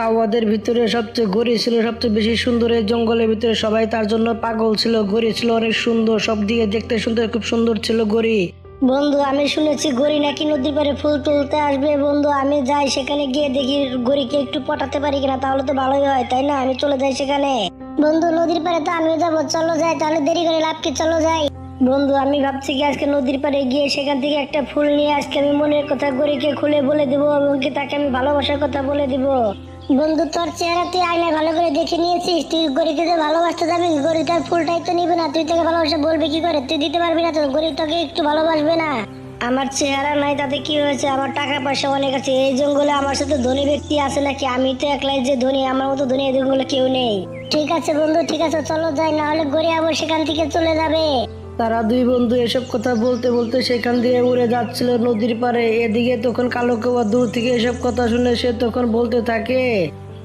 কাওয়াদের ভিতরে সবচেয়ে গড়ি ছিল, সবচেয়ে বেশি সুন্দর এই জঙ্গলের ভিতরে সবাই তার জন্য পাগল ছিল, গড়ি ছিল অনেক সুন্দর, সব দিকে দেখতে শুনতে খুব সুন্দর ছিল গড়ি। বন্ধু, আমি শুনেছি গড়ি নাকি নদীর পাড়ে ফুল তুলতে আসবে। বন্ধু, আমি যাই সেখানে গিয়ে দেখি গড়িকে একটু পটাতে পারি কিনা, তাহলে তো ভালোই হয়, তাই না? আমি চলে যাই সেখানে। বন্ধু, নদীর পাড়ে তো আমিও যাব, চলো যাই, তাহলে দেরি করে লাভ কি, চলো যাই। বন্ধু, আমি ভাবছি কি আজকে নদীর পাড়ে গিয়ে সেখান থেকে একটা ফুল নিয়ে আজকে আমি মনের কথা গড়িকে খুলে বলে দিব এবং কি তাকে আমি ভালোবাসার কথা বলে দিব। বন্ধু, তোর চেহারা তুই আয়নায় ভালো করে দেখে নিয়েছিস। তুই গরিবকে যে ভালোবাসতে যাবি গরিব তার ফুলটাই তো নিবে না। তুই তোকে ভালোবাসা বলবি কি করে? তুই দিতে পারবি না তো, গরিব তোকে একটু ভালোবাসবে না। আমার চেহারা নাই, তাতে কি হয়েছে? আমার টাকা পয়সা অনেক আছে। এই জঙ্গলে আমার সাথে ধনী ব্যক্তি আছে নাকি? আমি তো একলাই যে ধনী, আমার মতো ধনী এই জঙ্গলে কেউ নেই। ঠিক আছে বন্ধু, ঠিক আছে, চলো যাই না হলে গড়ি আবার সেখান থেকে চলে যাবে। তারা দুই বন্ধু এসব কথা বলতে বলতে সেখান দিয়ে উড়ে যাচ্ছিল নদীর পারে এদিকে তখন কালো কাবা দূর থেকে এসব কথা শুনে সে তখন বলতে থাকে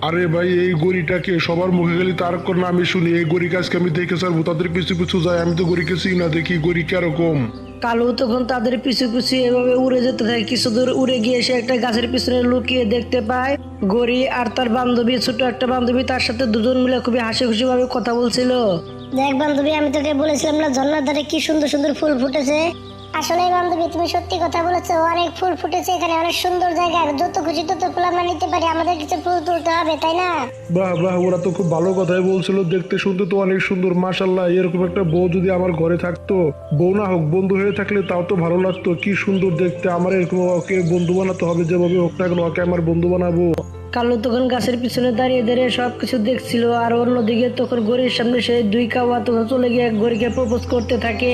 আরে ভাই এই গড়িটাকে সবার মুখে গেলে তার না আমি শুনি। এই গড়ি কাজকে আমি দেখে সারবো তাদের পিছু পিছু যাই আমি তো গড়িকে চিনি না দেখি। গড়ি কীরকম? কালু তখন তাদের পিছু পিছু এভাবে উড়ে যেতে থাকে। কিছু দূর উড়ে গিয়ে সে একটা গাছের পিছনে লুকিয়ে দেখতে পায় গড়ি আর তার বান্ধবী ছোট একটা বান্ধবী তার সাথে দুজন মিলে খুবই হাসি খুশি ভাবে কথা বলছিল। দেখ বান্ধবী আমি তোকে বলেছিলাম না ঝর্ণার ধারে কি সুন্দর সুন্দর ফুল ফুটেছে? আসলে বান্ধবী তুমি সত্যি কথা বলেছ অনেক ফুল ফুটেছে এখানে অনেক সুন্দর জায়গা আর যত খুশি তত ফুল আমরা নিতে পারি আমাদের কিছু ফুল তুলতে হবে তাই না? বাহ বাহ ওরা তো খুব ভালো কথাই বলছিল দেখতে শুনতে তো অনেক সুন্দর মাশাল্লাহ এরকম একটা বউ যদি আমার ঘরে থাকতো বউ না হোক বন্ধু হয়ে থাকলে তাও তো ভালো লাগতো কি সুন্দর দেখতে আমার এরকম ওকে বন্ধু বানাতে হবে যেভাবে হোক না কেন ওকে আমার বন্ধু বানাবো। কালু তখন গাছের পিছনে দাঁড়িয়ে দাঁড়িয়ে সব কিছু দেখছিল আর অন্যদিকে তখন গরির সামনে সে দুই কাওয়া তখন চলে গিয়ে গরিকে প্রপোজ করতে থাকে।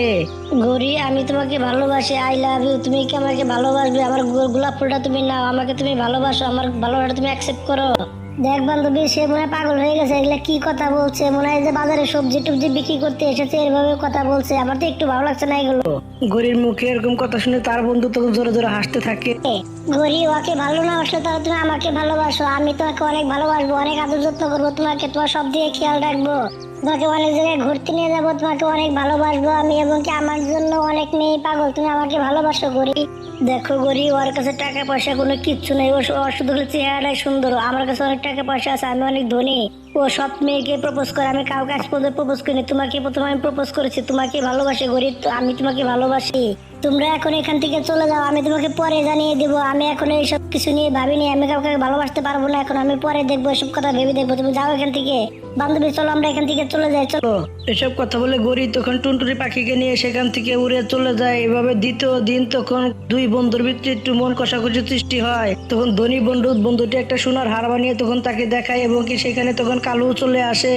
গরি আমি তোমাকে ভালোবাসি আই লাভ ইউ তুমি কি আমাকে ভালোবাসবে? আমার গোলাপ ফুলটা তুমি নাও, আমাকে তুমি ভালোবাসো, আমার ভালোবাসা তুমি অ্যাকসেপ্ট করো। দেখ বান্ধবী সে মনে হয় পাগল হয়ে গেছে। এগুলা কি কথা বলছে? মনে হয় যে বাজারে সবজি টবজি বিক্রি করতে এসেছে এরভাবে কথা বলছে। আমার তো একটু ভালো লাগছে না এগুলো। গরির মুখে এরকম কথা শুনে তার বন্ধু তো জোরে জোরে হাসতে থাকে। গরি ওকে ভালো না আসলে তাহলে তুমি আমাকে ভালোবাসো। আমি তোমাকে অনেক ভালোবাসবো অনেক আদর যত্ন করব। তোমাকে তোমার সব দিয়ে খেয়াল রাখব। তোমাকে অনেক জায়গায় ঘুরতে নিয়ে যাব, তোমাকে অনেক ভালোবাসবো আমি এবং কি আমার জন্য অনেক মেয়ে পাগল। তুমি আমাকে ভালোবাসো গরি। দেখো গরি, ওর কাছে টাকা পয়সা কোনো কিচ্ছু নেই। ওর শুধু চেহারাটাই সুন্দর। আমার কাছে অনেক টাকা পয়সা আছে, আমি অনেক ধনী। ও সব মেয়েকে প্রপোজ করে, আমি কাউকে আজ পর্যন্ত প্রপোজ করিনি। তোমাকে প্রথমে আমি প্রপোজ করেছি, তোমাকে ভালোবাসি গরি আমি তোমাকে ভালোবাসি। তোমরা এখন এখান থেকে চলে যাও, আমি তোমাকে পরে জানিয়ে দেবো। আমি এখন এইসব কিছু নিয়ে ভাবিনি, আমি কাউকে ভালোবাসতে পারব না, এখন আমি পরে দেখব, এসব কথা ভেবে দেখব। তুমি যাও এখান থেকে। বান্ধবী, চলো আমরা এখান থেকে চলে যাই, চলো। এসব কথা বলে গড়ি তখন টুনটুনি পাখিকে নিয়ে সেখান থেকে উড়ে চলে যায়। এভাবে দ্বিতীয় দিন তখন দুই বন্ধুর ভিতরে একটু মন কষাকষি সৃষ্টি হয়। তখন ধনী বন্ধু, বন্ধুটি একটা সোনার হার বানিয়ে তখন তাকে দেখায় এবং কি সেখানে তখন কালু চলে আসে।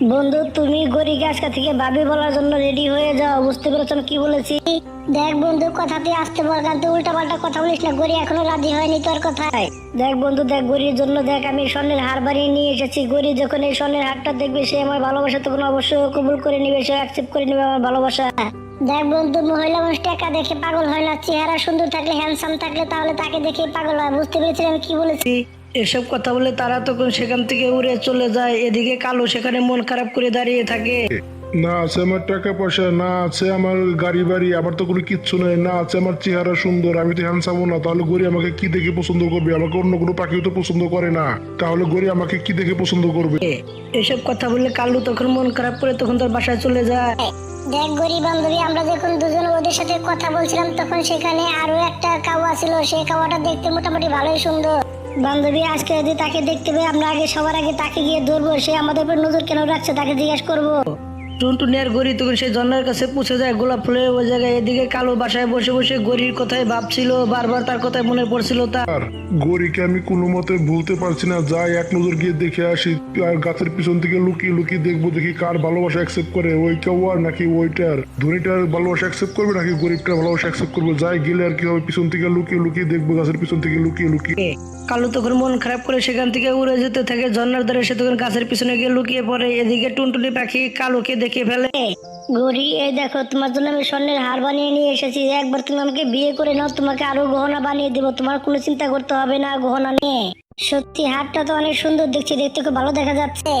বন্ধু তুমি গড়ি গাছকা থেকে ভাবি বলার জন্য রেডি হয়ে যাও বুঝতে পেরেছ কি বলেছি? দেখ বন্ধু কথাতে আসতে বল কিন্তু উল্টা পাল্টা কথা বলিস না। গড়ি এখনও রাজি হয়নি তোর কথায়। দেখ বন্ধু দেখ গড়ির জন্য দেখ আমি স্বর্ণের হার বানিয়ে নিয়ে এসেছি। গড়ি যখন এই স্বর্ণের হারটা দেখবে সে আমার ভালোবাসা তখন অবশ্যই কবুল করে নিবে সে অ্যাকসেপ্ট করে নিবে আমার ভালোবাসা। দেখ বন্ধু মহিলা মানুষ টাকা দেখে পাগল হয় না। চেহারা সুন্দর থাকলে হ্যান্ডসাম থাকলে তাহলে তাকে দেখে পাগল হয়। বুঝতে পেরেছি আমি কি বলেছি? এসব কথা বলে তারা তখন সেখান থেকে উড়ে চলে যায়। এদিকে কালু সেখানে মন খারাপ করে দাঁড়িয়ে থাকে। না আছে আমার টাকা পয়সা না আছে আমার গাড়ি বাড়ি আমার তো কোনো কিচ্ছু নেই না আছে আমার চেহারা সুন্দর আমি তো হ্যান্ডসাম না তাহলে গড়ি আমাকে কি দেখে পছন্দ করবে? আমাকে অন্য কোনো পাখিও তো পছন্দ করে না। তাহলে গড়ি আমাকে কি দেখে পছন্দ করবে? এসব কথা বললে কালু তখন মন খারাপ করে তখন তার বাসায় চলে যায়। দেখ গরিব বান্ধবী আমরা যখন দুজন ওদের সাথে কথা বলছিলাম তখন সেখানে আরও একটা কাওয়া ছিল। সেই কাওয়াটা দেখতে মোটামুটি ভালোই সুন্দর। বান্ধবী, আজকে যদি তাকে দেখতে পাই, আমরা আগে সবার আগে তাকে গিয়ে ধরবো। সে আমাদের উপর নজর কেন রাখছে? তাকে জিজ্ঞাসা করব। টুনটুনি আর গড়ি তখন সেই জন্নার কাছে পৌঁছে যায় গোলাপ ফুলের ওই জায়গায় এদিকে কালো বাসায় বসে বসে গড়ির কথাই ভাবছিল বারবার তার কথাই মনে পড়ছিল তার। আর গড়িকে আমি কোনো মতে ভুলতে পারছি না যাই এক নজর গিয়ে দেখে আসি আর গাছের পিছন থেকে লুকিয়ে লুকিয়ে দেখব দেখি কার ভালোবাসা অ্যাকসেপ্ট করে ওই কেওয়ার নাকি ওইটার। ধনীটার ভালোবাসা অ্যাকসেপ্ট করবে নাকি গরিবটার ভালোবাসা অ্যাকসেপ্ট করবে? যাই গেলে আর কি হবে পিছন থেকে লুকিয়ে লুকিয়ে দেখব গাছের পিছন থেকে লুকিয়ে লুকিয়ে। কালু তখন মন খারাপ করে সেখান থেকে উড়ে যেতে থাকে ঝর্নার ধারে সে তখন গাছের পিছনে গিয়ে লুকিয়ে পড়ে এদিকে টুনটুনি পাখি কালোকে দেখে ফেলে? গৌরী এই দেখো তোমার জন্য আমি স্বর্ণের হার বানিয়ে নিয়ে এসেছি। একবার তুমি আমাকে বিয়ে করে নাও তোমাকে আরও গহনা বানিয়ে দেবো। তোমার কোনো চিন্তা করতে হবে না গহনা নিয়ে। সত্যি হারটা তো অনেক সুন্দর দেখছি দেখতে খুব ভালো দেখা যাচ্ছে।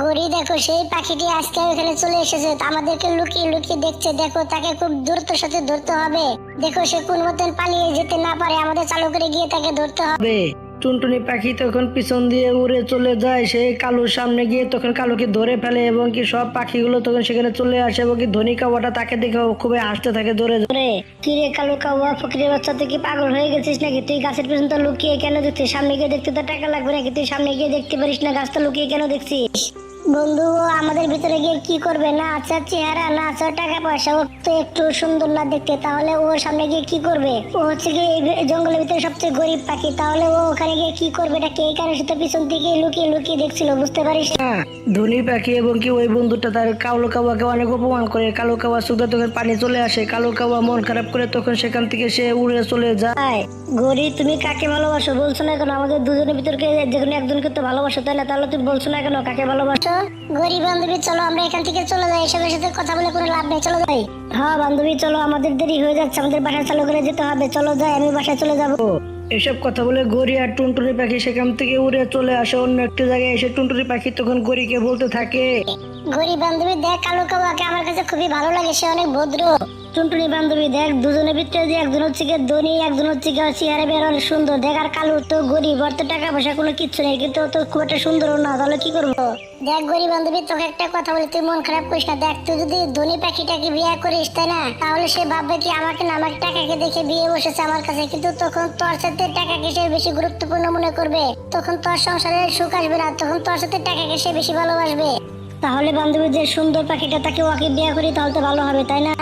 গৌরী দেখো সেই পাখিটি আজকে এখানে চলে এসেছে। আমাদেরকে লুকিয়ে লুকিয়ে দেখছে। দেখো তাকে খুব দূরত্বের সাথে ধরতে হবে। দেখো সে কোন মতন পালিয়ে যেতে না পারে। আমাদের চালু করে গিয়ে তাকে ধরতে হবে। টুনটুনি পাখি তখন পিছন দিয়ে উড়ে চলে যায়। সেই কালুর সামনে গিয়ে তখন কালুকে ধরে ফেলে এবং কি সব পাখিগুলো তখন সেখানে চলে আসে এবং কি ধনী কাওয়াটা তাকে দেখে খুবই হাসতে থাকে ধরে কি রে কালো কাওয়া, ফকিরের বাচ্চা, তুই পাগল হয়ে গেছিস নাকি? তুই গাছের পেছন তো লুকিয়ে কেন দেখছিস? সামনে গিয়ে দেখতে তো টাকা লাগবে নাকি? তুই সামনে গিয়ে দেখতে পারিস না গাছটা লুকিয়ে কেন দেখছিস? বন্ধু আমাদের ভিতরে গিয়ে কি করবে? না আচ্ছা চেহারা না আচ্ছা টাকা পয়সা ও তো একটু সুন্দর না দেখতে। তাহলে ও সামনে গিয়ে কি করবে? ও হচ্ছে কি জঙ্গলের ভিতরে সবচেয়ে গরিব পাখি। তাহলে ও ওখানে গিয়ে কি করবে? এটা কে কারণে সে তো পিছন থেকে লুকিয়ে লুকিয়ে দেখছিল বুঝতে পারিস? না ধনী পাখি এবং কি ওই বন্ধুটা তার কালো কাওয়াকে অনেক অপমান করে। কালো কাওয়া সুদা তখন পানি চলে আসে। কালো কাওয়া মন খারাপ করে তখন সেখান থেকে সে উড়ে চলে যায়। গরিব তুমি কাকে ভালোবাসো? বলছো না কেন? আমাদের দুজনের ভিতরে যে কোনো একজনকে তো ভালোবাসো তাই না? তাহলে তুমি বলছো না কেন কাকে ভালোবাসো? গরিব বান্ধবী চলো আমরা এখান থেকে চলে যাই। এসবের সাথে কথা বলে কোনো লাভ নেই চলো যাই। হ্যাঁ বান্ধবী চলো আমাদের দেরি হয়ে যাচ্ছে আমাদের বাসায় চালু করে যেতে হবে। চলো যাই আমি বাসায় চলে যাব। এসব কথা বলে গড়ি আর টুনটুনি পাখি সেখান থেকে উড়ে চলে আসে অন্য একটি জায়গায়। এসে টুনটুনি পাখি তখন গড়িকে বলতে থাকে গরিব বান্ধবী দেখ কালো কাবাকে আমার কাছে খুবই ভালো লাগে সে অনেক ভদ্র। টুনটুনি বান্ধবী দেখ, দুজনের ভিতরে যে একজন হচ্ছে গিয়ে ধনী, একজন হচ্ছে গিয়ে চেহারা বের অনেক সুন্দর। দেখ আর তো গরিব তো টাকা পয়সা কোনো কিচ্ছু নেই, কিন্তু তো খুব একটা সুন্দর না, তাহলে কি করব? দেখ গরিব বান্ধবী, তোকে একটা কথা বলি, তুই মন খারাপ করিস না। দেখ, তুই যদি ধনী পাখিটাকে বিয়ে করিস, তাই না? তাহলে সে ভাববে কি আমাকে না আমার টাকাকে দেখে বিয়ে বসেছে আমার কাছে, কিন্তু তখন তোর সাথে টাকাকে সে বেশি গুরুত্বপূর্ণ মনে করবে। তখন তোর সংসারে সুখ আসবে না, তখন তোর সাথে টাকাকে সে বেশি ভালোবাসবে। তাহলে বান্ধবী যে সুন্দর পাখিটা তাকে ওকে বিয়ে করি, তাহলে তো ভালো হবে, তাই না?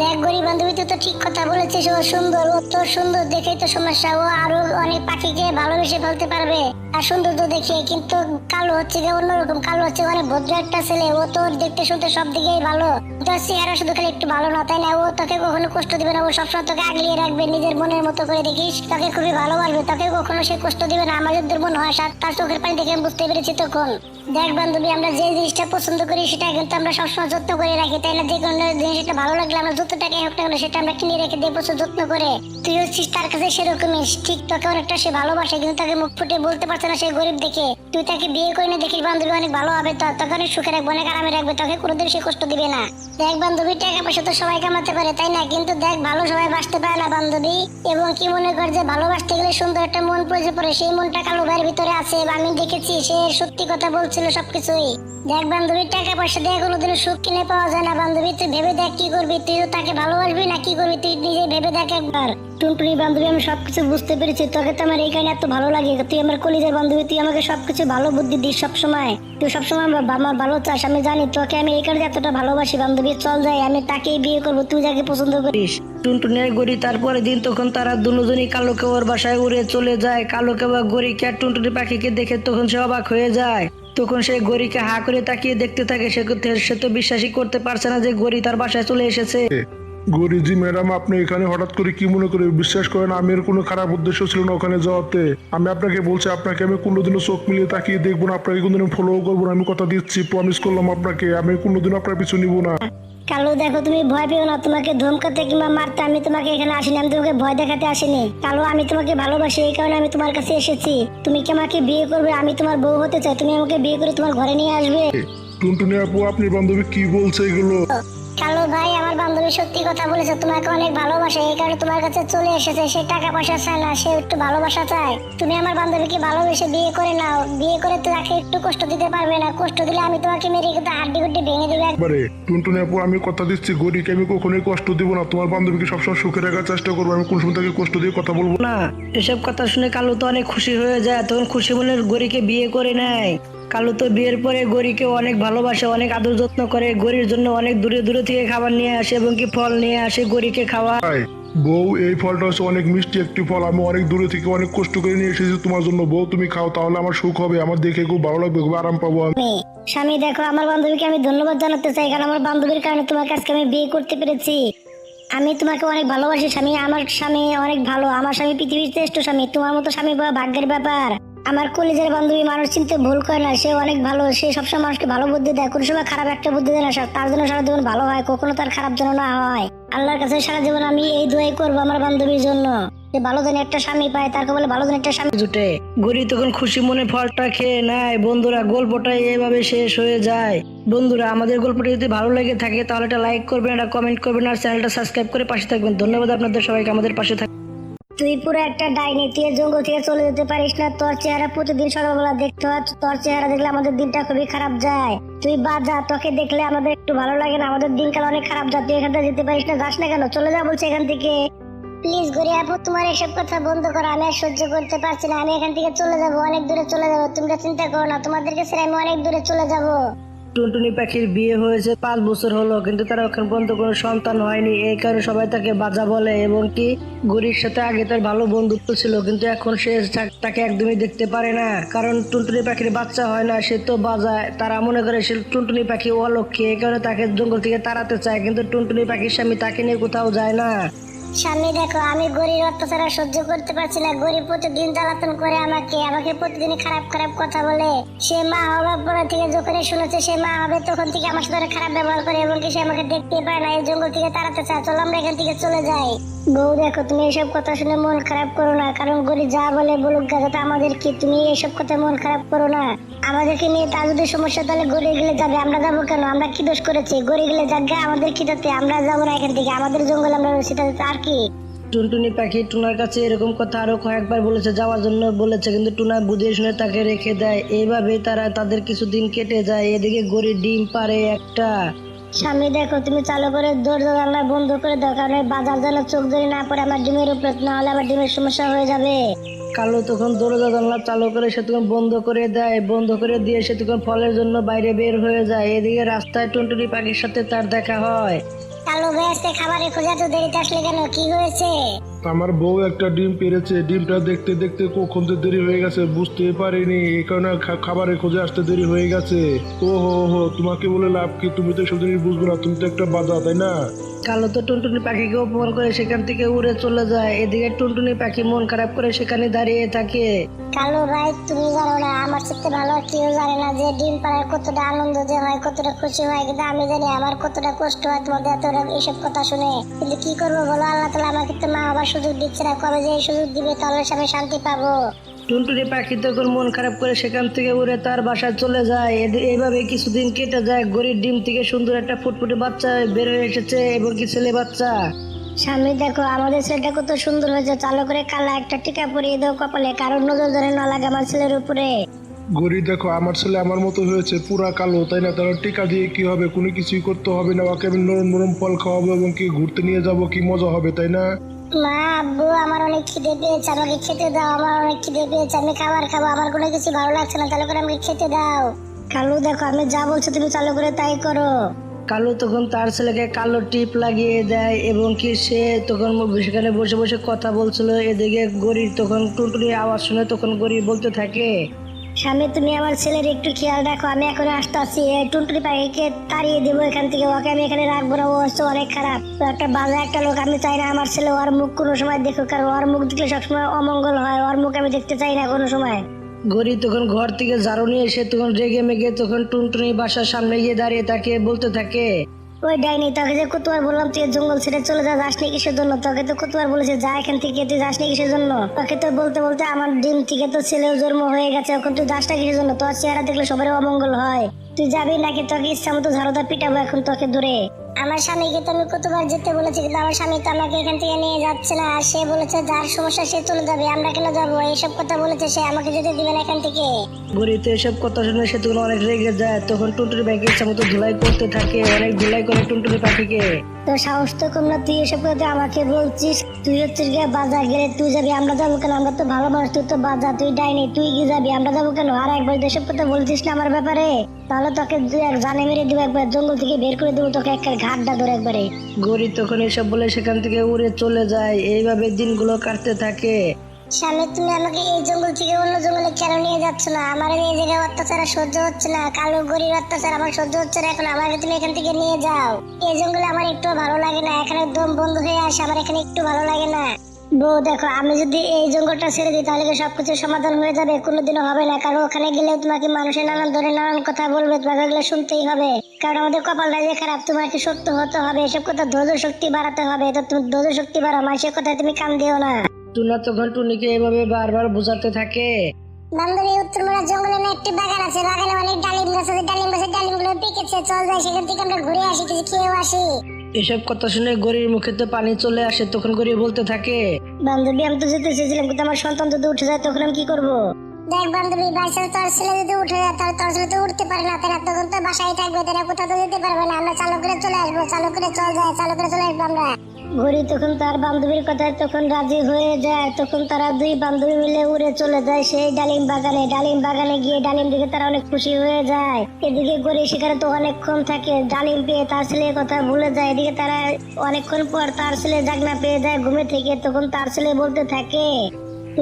দেখ, গরিব বান্ধবী তো ঠিক কথা বলেছিস, ও সুন্দর, ও তো সুন্দর, দেখেই তো সমস্যা, ও আরও অনেক পাখিকে ভালোবেসে ফেলতে পারবে, আর সুন্দর তো কিন্তু কালো হচ্ছে গিয়ে অন্যরকম, কালো হচ্ছে ভদ্র একটা ছেলে, ও তোর দেখতে শুনতে সব দিকেই ভালো তোর চেহারা শুধু খালি একটু ভালো না, তাই না? ও তোকে কখনো কষ্ট দিবে না, ও সবসময় তোকে আগলিয়ে রাখবে, নিজের মনের মতো করে দেখিস, তোকে খুবই ভালোবাসবে, তোকে কখনো সে কষ্ট দিবে না, আমার যদি মনে হয়, সাত, তার চোখের পানি দেখে আমি বুঝতে পেরেছি তখন। দেখ বান্ধবী, আমরা যে জিনিসটা পছন্দ করি, সেটা কিন্তু আমরা সবসময় যত্ন করে রাখি, তাই না? যে কোনো জিনিসটা ভালো লাগলে আমরা টাকাই হোক সেটা আমরা কিনে রেখে বছর যত্ন করে। তুই হচ্ছিস তার কাছে সেরকমই। ঠিক তোকে অনেকটা সে ভালোবাসে, কিন্তু তাকে মুখ ফুটে বলতে পারছে না সে গরিব দেখে। তুই তাকে বিয়ে করে না, দেখিস বান্ধবী অনেক ভালো হবে তো, তোকে অনেক সুখে অনেক আরামে রাখবে, তোকে কোনোদিন সে কষ্ট দিবে না। দেখ বান্ধবী, টাকা পয়সা তো সবাই কামাতে পারে, তাই না? কিন্তু দেখ, ভালো সবাই বাঁচতে পারে না বান্ধবী। এবং কি মনে কর যে, ভালোবাসতে গেলে সুন্দর একটা মন প্রয়োজন পড়ে, সেই মনটা কালো ভাইয়ের ভিতরে আছে আমি দেখেছি, সে সত্যি কথা বলছিল সবকিছুই। দেখ বান্ধবী, টাকা পয়সা দিয়ে কোনোদিন সুখ কিনে পাওয়া যায় না বান্ধবী, তুই ভেবে দেখ কি করবি, তুইও তাকে ভালোবাসবি না, কি করবি? তুই নিজে ভেবে দেখ একবার। টুনটুনি বান্ধবী, আমি সবকিছু বুঝতে পেরেছি। তোকে তো আমার এই কারণে এত ভালো লাগে। তুই আমার কলিজার বান্ধবী, তুই আমাকে সবকিছু ভালো বুদ্ধি দিস সবসময়। তুই সবসময় আমার ভালো চাস। আমি জানি তোকে আমি এই কারণে এতটা ভালোবাসি, বান্ধবী। চল যাই, আমি তাকেই বিয়ে করব। তুই যাকে পছন্দ করিস। টুনটুনি আর গড়ি তারপরে দিন তখন তারা দুজনই কালো কাওয়ার বাসায় উড়ে চলে যায়। কালো কাওয়া গড়িকে আর টুনটুনি পাখিকে দেখে তখন সে অবাক হয়ে যায়। তখন সে গরিকে হা করে তাকিয়ে দেখতে থাকে, সে সে তো বিশ্বাসই করতে পারছে না যে গরি তার বাসায় চলে এসেছে। গরিজি ম্যাডাম, আপনি এখানে হঠাৎ করে কি মনে করে বিশ্বাস করেন? আমি এর কোনো খারাপ উদ্দেশ্য ছিল না ওখানে যাওয়াতে। আমি আপনাকে বলছি, আপনাকে আমি কোনোদিনও চোখ মিলিয়ে তাকিয়ে দেখব না, আপনাকে কোনোদিনও ফলো করব না, আমি কথা দিচ্ছি প্রমিস করলাম আপনাকে, আমি কোনোদিনও আপনার পিছু নিব না। কালো, দেখো, তুমি ভয় পেও না, তোমাকে ধমকাতে কিংবা মারতে আমি তোমাকে এখানে আসিনি, আমি তোমাকে ভয় দেখাতে আসিনি। কালু, আমি তোমাকে ভালোবাসি, এই কারণে আমি তোমার কাছে এসেছি। তুমি কি আমাকে বিয়ে করবে? আমি তোমার বউ হতে চাই, তুমি আমাকে বিয়ে করে তোমার ঘরে নিয়ে আসবে? টুনটুনি আপু, আপনি বান্ধবী কি বলছে এগুলো? কালো ভাই আমার বান্ধবী সত্যি কথা বলেছে তোমাকে অনেক ভালোবাসে এই কারণে তোমার কাছে চলে এসেছে সে টাকা পয়সা চায় না সে একটু ভালোবাসা চায় তুমি আমার বান্ধবীকে ভালোবেসে বিয়ে করে নাও বিয়ে করে তাকে একটু কষ্ট দিতে পারবে না কষ্ট দিলে আমি তোমাকে মেরে কিন্তু হাড্ডি গুড্ডি ভেঙে দেবে একবারে টুনটুনি আপু আমি কথা দিচ্ছি গরিকে আমি কখনোই কষ্ট দিব না তোমার বান্ধবীকে সবসময় সুখে রাখার চেষ্টা করব আমি কোন সময় তাকে কষ্ট দিয়ে কথা বলব না। এসব কথা শুনে কালু তো অনেক খুশি হয়ে যায় তখন খুশি মনে গড়িকে বিয়ে করে নেয় কালু তো বিয়ের পরে গড়িকে অনেক ভালোবাসে অনেক আদর যত্ন করে গড়ির জন্য অনেক দূরে দূরে থেকে খাবার নিয়ে আসে এবং কি ফল নিয়ে আসে গড়িকে খাওয়া। বউ এই ফলটা হচ্ছে অনেক মিষ্টি একটি ফল। আমি অনেক দূরে থেকে অনেক কষ্ট করে নিয়ে এসেছি তোমার জন্য। বউ তুমি খাও তাহলে আমার সুখ হবে আমার দেখে খুব ভালো লাগবে খুব আরাম পাবো আমি। স্বামী দেখো আমার বান্ধবীকে আমি ধন্যবাদ জানাতে চাই কারণ আমার বান্ধবীর কারণে তোমার কাছকে আমি বিয়ে করতে পেরেছি। আমি তোমাকে অনেক ভালোবাসি স্বামী আমার স্বামী অনেক ভালো আমার স্বামী পৃথিবীর শ্রেষ্ঠ স্বামী তোমার মতো স্বামী পাওয়া ভাগ্যের ব্যাপার। আমার কলেজের বান্ধবী মানুষ চিনতে ভুল করে না, সে অনেক ভালো, সে সবসময় মানুষকে ভালো বুদ্ধি দেয়, কোনো সময় খারাপ একটা বুদ্ধি দেয় না তার জন্য সারা জীবন ভালো হয়, কখনো তার খারাপ যেন না হয়। আল্লাহর কাছে সারা জীবন আমি এই দোয়াই করব আমার বান্ধবীর জন্য, যে ভালো যেন একটা স্বামী পায় তারকে বলে ভালো যেন একটা স্বামী জুটে। গড়ি তখন খুশি মনে ফলটা খেয়ে নেয়, বন্ধুরা গল্পটা এভাবে শেষ হয়ে যায়। বন্ধুরা, আমাদের গল্পটি যদি ভালো লেগে থাকে, তাহলে একটা লাইক করবেন, একটা কমেন্ট করবেন, আর চ্যানেলটা সাবস্ক্রাইব করে পাশে থাকবেন। ধন্যবাদ আপনাদের সবাইকে, আমাদের পাশে থাক তুই পুরো একটা ডাইনি, তুই জঙ্গল থেকে চলে যেতে পারিস না। তোর চেহারা প্রতিদিন সকালবেলা দেখতে হয়, তোর চেহারা দেখলে আমাদের দিনটা খুবই খারাপ যায়। তুই বাদ যা, তোকে দেখলে আমাদের একটু ভালো লাগে না, আমাদের দিনকাল অনেক খারাপ যায়, তুই এখান থেকে যেতে পারিস না, যাস না কেন? চলে যা বলছে এখান থেকে। প্লিজ গরি আপু, তোমার এসব কথা বন্ধ করো, আমি আর সহ্য করতে পারছি না, আমি এখান থেকে চলে যাব, অনেক দূরে চলে যাব। তোমরা চিন্তা করো না, তোমাদেরকে ছেড়ে আমি অনেক দূরে চলে যাব। টুনটুনি পাখির বিয়ে হয়েছে, পাঁচ বছর হলো, কিন্তু তার এখন পর্যন্ত কোনো সন্তান হয়নি। এই কারণে সবাই তাকে বাজা বলে, এবং কি গরির সাথে আগে তার ভালো বন্ধুত্ব ছিল, কিন্তু এখন সে তাকে একদমই দেখতে পারে না। কারণ টুনটুনি পাখির বাচ্চা হয় না, সে তো বাজায়। তারা মনে করে সে টুনটুনি পাখি অলক্ষী, এই কারণে তাকে জঙ্গল থেকে তাড়াতে চায়, কিন্তু টুনটুনি পাখির স্বামী তাকে নিয়ে কোথাও যায় না। সামনে দেখো, আমি গরিব অত্যাচার সহ্য করতে পারছি না। গরিব প্রতিদিন জ্বালাতন করে আমাকে আমাকে প্রতিদিন খারাপ খারাপ কথা বলে। সে মা হওয়ার পর থেকে যখন শুনেছে, সে মা হবে তখন থেকে আমার সাথে খারাপ ব্যবহার করে এবং সে আমাকে দেখতে পায় না, এই জঙ্গল থেকে তাড়াতে চায়। চলো আমরা এখান থেকে চলে যাই। বউ দেখো, তুমি এসব কথা শুনে মন খারাপ করো না, কারণ গরি যা বলে বলুক গাছাতে আমাদের কি তুমি এসব কথা মন খারাপ করো না। আমাদেরকে নিয়ে তার যদি সমস্যা, তাহলে গড়ে গেলে যাবে, আমরা যাব কেন? আমরা কি দোষ করেছি? গড়ে গেলে যাবে আমাদের কি তাতে? আমরা যাব না এখান থেকে, আমাদের জঙ্গল আমরা রয়েছি, তাতে আর কি? টুনটুনি পাখি, টুনার কাছে এরকম কথা আরও কয়েকবার বলেছে, যাওয়ার জন্য বলেছে, কিন্তু টুনা বুঝে শুনে তাকে রেখে দেয়। এইভাবে তারা তাদের কিছুদিন কেটে যায়। এদিকে গরির ডিম পারে একটা। স্বামী দেখো তুমি চালু করে দৌড় জানলা বন্ধ করে দাও কারণ বাজার যেন চোখ ধরে না পড়ে আমার ডিমের উপরে না হলে আমার ডিমের সমস্যা হয়ে যাবে। কালো তখন দরজা জানলা চালু করে সে তখন বন্ধ করে দেয় বন্ধ করে দিয়ে সে তখন ফলের জন্য বাইরে বের হয়ে যায়। এদিকে রাস্তায় টুনটুনি পাখির সাথে তার দেখা হয়। কালো ভাই আসতে খাবারের খোঁজা তো দেরিতে আসলে কেন? কি হয়েছে? আমার বউ একটা ডিম পেরেছে, ডিমটা দেখতে দেখতে কখন যে দেরি হয়ে গেছে বুঝতে পারিনি, এই কারণে খুঁজে খোঁজে আসতে দেরি হয়ে গেছে। ও হো হো তোমাকে বলে লাভ কি? তুমি তো সেদিনই বুঝব না, তুমি তো একটা বাধা তাই না? কালো তো টুনটুনি পাখিকে অপমান করে সেখান থেকে উড়ে চলে যায়। এদিকে টুনটুনি পাখি মন খারাপ করে সেখানে দাঁড়িয়ে থাকে। কালো ভাই, তুমি জানো না, আমার সাথে ভালো কেউ জানে না যে ডিম পাড়ার কতটা আনন্দ যে হয়, কতটা খুশি হয়, কিন্তু আমি জানি আমার কতটা কষ্ট হয় তোমাদের এত এইসব কথা শুনে। কিন্তু কি করব বলো, আল্লাহ তালা আমাকে তো মা আবার সুযোগ দিচ্ছে না, কবে যে সুযোগ দিবে তাহলে আমি শান্তি পাবো। টুনটুনি পাখি তখন মন খারাপ করে সেখান থেকে উড়ে তার বাসায় চলে যায়। এইভাবে কিছুদিন কেটে যায়। গরিব ডিম থেকে সুন্দর একটা ফুটফুটে বাচ্চা বের হয়ে এসেছে এবং কি ছেলে বাচ্চা। স্বামী দেখো আমাদের ছেলেটা কত সুন্দর হয়েছে। চালু করে কালা একটা টিকা পরিয়ে দাও কপালে কারণ নজর ধরে না লাগে আমার ছেলের উপরে। গরি দেখো আমার ছেলে আমার মতো হয়েছে পুরা কালো তাই না? তারা টিকা দিয়ে কি হবে? কোনো কিছুই করতে হবে না। ওকে আমি নরম নরম ফল খাওয়াবো এবং কি ঘুরতে নিয়ে যাব? কি মজা হবে তাই না? মা, আব্বু, আমার অনেক খিদে পেয়েছে, আমাকে খেতে দাও, আমার অনেক খিদে পেয়েছে, আমি খাবার খাব, আমার কোনো কিছু ভালো লাগছে না, তাহলে করে আমাকে খেতে দাও। কালু, দেখো, আমি যা বলছো তুমি চালু করে তাই করো। কালো তখন তার ছেলেকে কালো টিপ লাগিয়ে দেয় এবং কি সে তখন সেখানে বসে বসে কথা বলছিল, এদিকে গরিব তখন টুনটুনির আওয়াজ শুনে তখন গরিব বলতে থাকে স্বামী, তুমি আমার ছেলের একটু খেয়াল রাখো। আমি এখন আসতে আসি টুনটুনি পাখিকে তাড়িয়ে দেবো এখান থেকে। ওকে আমি এখানে রাখব না। ও হচ্ছে অনেক খারাপ। একটা বাজে একটা লোক। আমি চাই না আমার ছেলে ওর মুখ কোনো সময় দেখুক। কারণ ওর মুখ দেখলে সবসময় অমঙ্গল হয়। ওর মুখ আমি দেখতে চাই না কোনো সময়। গরিব তখন ঘর থেকে ঝাড়ু নিয়ে এসে তখন রেগে মেগে তখন টুনটুনি বাসার সামনে গিয়ে দাঁড়িয়ে তাকে বলতে থাকে ওই ডাইনি তোকে যে কতবার বললাম তুই জঙ্গল ছেড়ে চলে যা, যাস নি কিসের জন্য? তোকে তো কতবার বলেছে, যা এখান থেকে, তুই যাস নি কিসের জন্য? তাকে তো বলতে বলতে আমার ডিম থেকে তো ছেলেও জন্ম হয়ে গেছে, এখন তুই যাস না কিসের জন্য? তোর চেহারা দেখলে সবারই অমঙ্গল হয়। তুই যাবি নাকি? তোকে ইচ্ছা মতো ঝাড়ুদা পিটাবো এখন তোকে ধরে। আমার স্বামীকে তো আমি কতবার যেতে বলেছি, কিন্তু আমার স্বামী তো আমাকে এখান থেকে নিয়ে যাচ্ছে না। আর সে বলেছে, যার সমস্যা সে চলে যাবে আমরা কেন যাব? এইসব কথা বলেছে, সে আমাকে যেতে দিবে না এখান থেকে। গরিব তো এসব কথা শুনে সে তখন অনেক রেগে যায়, তখন টুনটুনি পাখি ইচ্ছা মতো ধুলাই করতে থাকে, অনেক ধুলাই করে টুনটুনি পাখিকে। তো সাহস তো কম না, তুই এসব কথা আমাকে বলছিস? তুই হচ্ছে গিয়ে বাজার গেলে তুই যাবি, আমরা যাব কেন? আমরা তো ভালো মানুষ তুই তো বাজার, তুই ডাইনি, তুই কি যাবি? আমরা যাব কেন? আর একবার এসব কথা বলছিস না আমার ব্যাপারে? তাহলে তোকে জানে মেরে দেবো একবার, জঙ্গল থেকে বের করে দেবো তোকে একটা ঘাটটা ধরে একবারে। গরিব তখন এসব বলে সেখান থেকে উড়ে চলে যায়, এইভাবে দিনগুলো কাটতে থাকে। স্বামী, তুমি আমাকে এই জঙ্গল থেকে অন্য জঙ্গলে কেন নিয়ে যাচ্ছ না? আমার এই জায়গায় অত্যাচার সহ্য হচ্ছে না। কালো গরিব অত্যাচার আমার সহ্য হচ্ছে না এখন। আমাকে তুমি এখান থেকে নিয়ে যাও। এই জঙ্গলে আমার একটু ভালো লাগে না। এখানে দম বন্ধ হয়ে আসে। আমার এখানে একটু ভালো লাগে না। বউ, দেখো, আমি যদি এই জঙ্গলটা ছেড়ে দিই, তাহলে সবকিছু সমাধান হয়ে যাবে? কোনোদিনও হবে না। কারণ ওখানে গেলেও তোমাকে মানুষের নানান ধরনের নানান কথা বলবে। তোমাকে এগুলো শুনতেই হবে। কারণ আমাদের কপালটা যে খারাপ তোমাকে সত্য হতে হবে? এসব কথা ধৈর্য শক্তি বাড়াতে হবে। তো তুমি ধৈর্য শক্তি বাড়াও মানুষের কথায় তুমি কান দিও না। টুনা তখন টুনিকে এভাবে বারবার বোঝাতে থাকে। বান্ধবী উত্তরমোড়া জঙ্গলে না একটি বাগান আছে বাগানে অনেক ডালিম গাছ আছে ডালিম গাছের ডালিমগুলো পেকেছে চল যাই সেখান থেকে আমরা ঘুরে আসি কিছু খেয়েও আসি। এসব কথা শুনে গরির মুখেতে পানি চলে আসে তখন গরি বলতে থাকে। বান্ধবী আমি তো যেতে চেয়েছিলাম কিন্তু আমার সন্তান যদি উঠে যায় তখন আমি কি করব? দেখ বান্ধবী তোর ছেলে যদি উঠে যায়, তাহলে তোর ছেলে তো উঠতে পারে না তখন তো বাসায় থাকবে তারা কোথাও তো যেতে পারবে না। আমরা চালু করে চলে আসব চালু করে চল যায় চালু করে চলে আসব আমরা। ঘড়ি তখন তার বান্ধবীর কথায় তখন রাজি হয়ে যায়, তখন তারা দুই বান্ধবী মিলে উড়ে চলে যায় সেই ডালিম বাগানে। ডালিম বাগানে গিয়ে ডালিম দেখে তারা অনেক খুশি হয়ে যায়। এদিকে গড়ি সেখানে তো অনেকক্ষণ থাকে, ডালিম পেয়ে তার ছেলের কথা ভুলে যায়। এদিকে তারা অনেকক্ষণ পর তার ছেলে জাগনা পেয়ে যায় ঘুমে থেকে, তখন তার ছেলে বলতে থাকে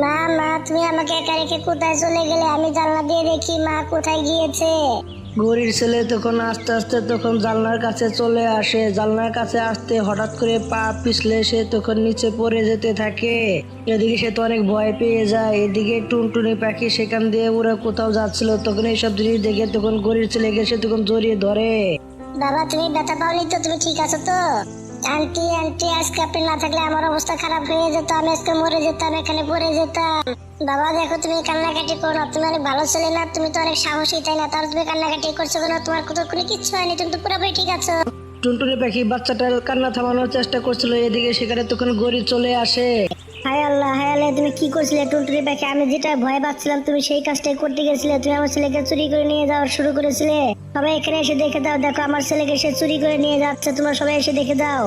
না মা তুমি আমাকে একা রেখে কোথায় চলে গেলে? আমি জানলা দিয়ে দেখি মা কোথায় গিয়েছে। গরির ছেলে তখন আস্তে আস্তে তখন জানলার কাছে চলে আসে। জানলার কাছে আসতে হঠাৎ করে পা পিছলে সে তখন নিচে পড়ে যেতে থাকে। এদিকে সে তো অনেক ভয় পেয়ে যায়। এদিকে টুনটুনি পাখি সেখান দিয়ে ওরা কোথাও যাচ্ছিল। তখন এইসব জিনিস দেখে তখন গরির ছেলেকে সে তখন জড়িয়ে ধরে। বাবা তুমি ব্যথা পাওনি তো? তুমি ঠিক আছো তো? আন্টি আন্টি আজকে আপনি না থাকলে আমার অবস্থা খারাপ হয়ে যেত, আমি আজকে মরে যেতাম, এখানে পড়ে যেতাম। বাবা, দেখো তুমি কান্নাকাটি করো তুমি অনেক ভালো ছেলে না, তুমি তো অনেক সাহসী, তাই না? তুমি কান্নাকাটি করছ কেন? তোমার কোথাও কোনো কিচ্ছু হয়নি, তুমি তো পুরোপুরি ঠিক আছো। টুনটুনি পাখি বাচ্চাটার কান্না থামানোর চেষ্টা করছিল, এদিকে সেখানে তখন গরিব চলে আসে। হায় আল্লাহ হায় আল্লাহ, তুমি কি করছিলে টুলটুলি পাখি? আমি যেটা ভয় পাচ্ছিলাম, তুমি সেই কাজটাই করতে গেছিলে। তুমি আমার ছেলেকে চুরি করে নিয়ে যাওয়া শুরু করেছিলে। সবাই এখানে এসে দেখে দাও, দেখো আমার ছেলেকে সে চুরি করে নিয়ে যাচ্ছে। তোমরা সবাই এসে দেখে দাও।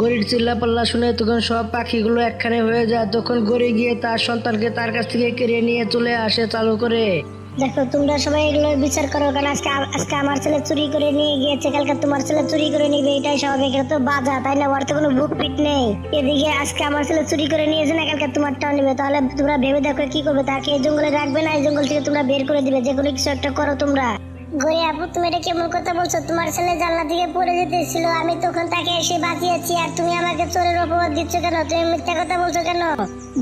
গরির চিল্লা পাল্লা শুনে তখন সব পাখিগুলো একখানে হয়ে যায়। তখন গড়ে গিয়ে তার সন্তানকে তার কাছ থেকে কেড়ে নিয়ে চলে আসে চালু করে। দেখো, তোমরা সবাই এগুলো বিচার করো, কারণ আজকে আজকে আমার ছেলে চুরি করে নিয়ে গিয়েছে, কালকে তোমার ছেলে চুরি করে নিবে, এটাই স্বাভাবিক, এটা তো বাজা, তাই না? ওর তো কোনো বুক পিট নেই। এদিকে আজকে আমার ছেলে চুরি করে নিয়েছে না, কালকে তোমারটাও নিবে। তাহলে তোমরা ভেবে দেখো কি করবে, তাকে এই জঙ্গলে রাখবে না, এই জঙ্গল থেকে তোমরা বের করে দিবে যে কোনো কিছু একটা করো তোমরা। গরি আপু, তুমি এটা কেমন কথা বলছো? তোমার ছেলে জানলা থেকে পড়ে যেতেছিল, আমি তখন তাকে এসে বাঁচিয়েছি, আর তুমি আমাকে চোরের অপবাদ দিচ্ছ কেন? তুমি মিথ্যা কথা বলছো কেন?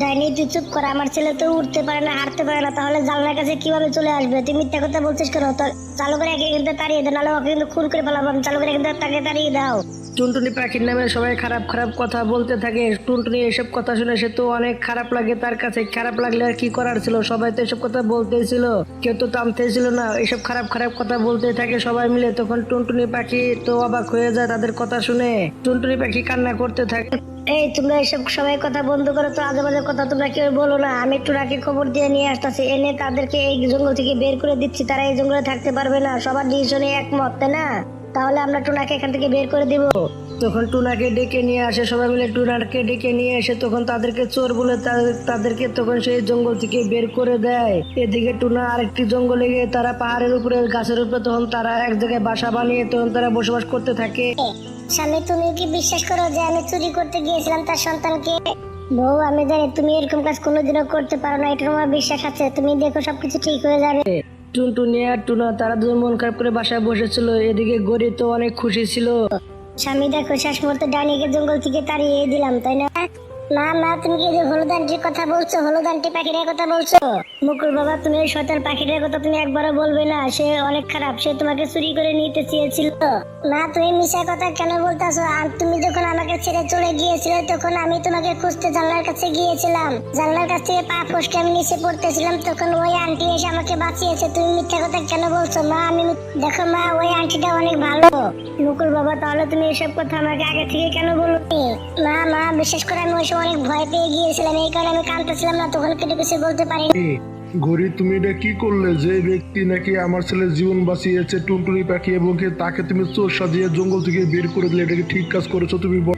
ডাইনি, তুই চুপ কর, আমার ছেলে তো উঠতে পারে না, হাঁটতে পারে না, তাহলে জানলার কাছে কীভাবে চলে আসবে? তুই মিথ্যা কথা বলছিস কেন? চালু করে একে কিন্তু তাড়িয়ে দাও নাহলে ওকে কিন্তু খুন করে ফেলাবো চালু করে কিন্তু তাকে তাড়িয়ে দাও। টুনটুনি পাখির নামে সবাই খারাপ খারাপ কথা বলতে থাকে। টুনটুনি এসব কথা শুনে সে তো অনেক খারাপ লাগে তার কাছে। খারাপ লাগলে আর কি করার ছিল? সবাই তো এসব কথা বলতেই ছিল। কেউ তো থামতেই ছিল না। এসব খারাপ খারাপ কথা বলতে থাকে সবাই মিলে। তখন টুনটুনি পাখি তো অবাক হয়ে যায় তাদের কথা শুনে। টুনটুনি পাখি কান্না করতে থাকে। এই, তোমরা এসব সবাই কথা বন্ধ করো তো। আজে বাজে কথা তোমরা কেউ বলো না। আমি একটু রাখি খবর দিয়ে নিয়ে আসতেছি। এনে তাদেরকে এই জঙ্গল থেকে বের করে দিচ্ছি। তারা এই জঙ্গলে থাকতে পারবে না। সবার ডিসিশনে একমত, তাই না? তাহলে আমরা টুনাকে এখান থেকে বের করে দিব। তখন টুনাকে ডেকে নিয়ে আসে সবাই মিলে টুনাকে ডেকে নিয়ে এসে তখন তাদেরকে চোর বলে তাদেরকে তখন সেই জঙ্গল থেকে বের করে দেয়। এদিকে টুনা আরেকটি জঙ্গলে গিয়ে তারা পাহাড়ের উপরে গাছের উপরে তখন তারা এক জায়গায় বাসা বানিয়ে তখন তারা বসবাস করতে থাকে। স্বামী তুমি কি বিশ্বাস করো যে আমি চুরি করতে গিয়েছিলাম তার সন্তানকে? বউ আমি জানি তুমি এরকম কাজ কোনোদিনও করতে পারো না এটা আমার বিশ্বাস আছে। তুমি দেখো সবকিছু ঠিক হয়ে যাবে। টুনটুনি আর টুনা, তারা দুজন মন খারাপ করে বাসায় বসেছিল। এদিকে গরি তো অনেক খুশি ছিল। স্বামী দেখো, শেষ মুহূর্তে ডানিকে জঙ্গল থেকে তাড়িয়ে দিলাম, তাই না? মা মা, তুমি কি যে হলুদ আন্টির কথা বলছো? হলুদ আন্টি পাখিটার কথা বলছো? মুকুল বাবা, তুমি ওই শয়তান পাখিটার কথা তুমি একবারও বলবে না। সে অনেক খারাপ, সে তোমাকে চুরি করে নিতে চেয়েছিল। মা, তুমি মিশা কথা কেন বলতেছো? তুমি যখন আমাকে ছেড়ে চলে গিয়েছিলে, তখন আমি তোমাকে খুঁজতে জানলার কাছে গিয়েছিলাম। জানলার কাছ থেকে পা ফসকে আমি নিচে পড়তেছিলাম, তখন ওই আন্টি এসে আমাকে বাঁচিয়েছে। তুমি মিথ্যা কথা কেন বলছো? মা, আমি দেখো মা, ওই আন্টিটা অনেক ভালো। মুকুল বাবা, তাহলে তুমি এসব কথা আমাকে আগে থেকে কেন বলনি মা মা, বিশেষ করে আমি ওই সময় অনেক ভয় পেয়ে গিয়েছিলাম, এই কারণে আমি কাঁদতেছিলাম না, তখন কেটে কিছু বলতে পারি ঘড়ি তুমি এটা কি করলে? যে ব্যক্তি নাকি আমার ছেলের জীবন বাঁচিয়েছে টুনটুনি পাখি এবং কি তাকে তুমি চোর সাজিয়ে জঙ্গল থেকে বের করে দিলে এটা কি ঠিক কাজ করেছ তুমি বলো?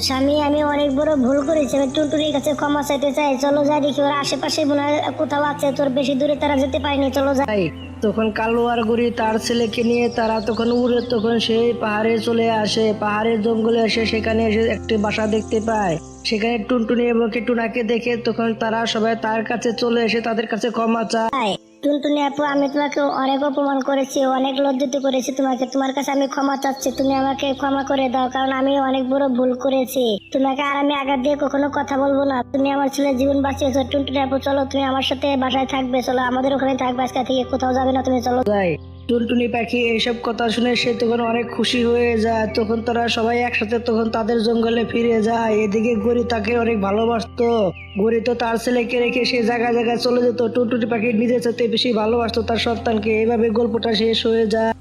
স্বামী আমি অনেক বড় ভুল করেছি। আমি টুনটুনির কাছে ক্ষমা চাইতে চাই। চলো যাই দেখি ওর আশেপাশে মনে হয় কোথাও আছে। তোর বেশি দূরে তারা যেতে পারেনি চলো যাই। তখন কালো আর গরি তার ছেলেকে নিয়ে তারা তখন উড়ে তখন সেই পাহাড়ে চলে আসে। পাহাড়ের জঙ্গলে এসে সেখানে এসে একটি বাসা দেখতে পায়। সেখানে টুনটুনি এবং টুনাকে দেখে তখন তারা সবাই তার কাছে চলে এসে তাদের কাছে ক্ষমা চায়। টুনটুনি আপু আমি তোমাকে অনেক অপমান করেছি অনেক লজ্জিত করেছি তোমাকে। তোমার কাছে আমি ক্ষমা চাচ্ছি তুমি আমাকে ক্ষমা করে দাও কারণ আমি অনেক বড় ভুল করেছি। তোমাকে আর আমি আঘাত দিয়ে কখনো কথা বলব না। তুমি আমার ছেলের জীবন বাঁচিয়েছো। টুনটুনি আপু চলো তুমি আমার সাথে বাসায় থাকবে চলো আমাদের ওখানে থাকবে আজকে থেকে কোথাও যাবে না তুমি চলো। যায় টুনটুনি পাখি, এইসব কথা শুনে সে তখন অনেক খুশি হয়ে যায়। তখন তারা সবাই একসাথে তখন তাদের জঙ্গলে ফিরে যায়। এদিকে গরি তাকে অনেক ভালোবাসত। গরি তো তার ছেলেকে রেখে সে জায়গায় জায়গায় চলে যেত। টুনটুনি পাখি নিজের সাথে বেশি ভালোবাসতো তার সন্তানকে। এইভাবে গল্পটা শেষ হয়ে যায়।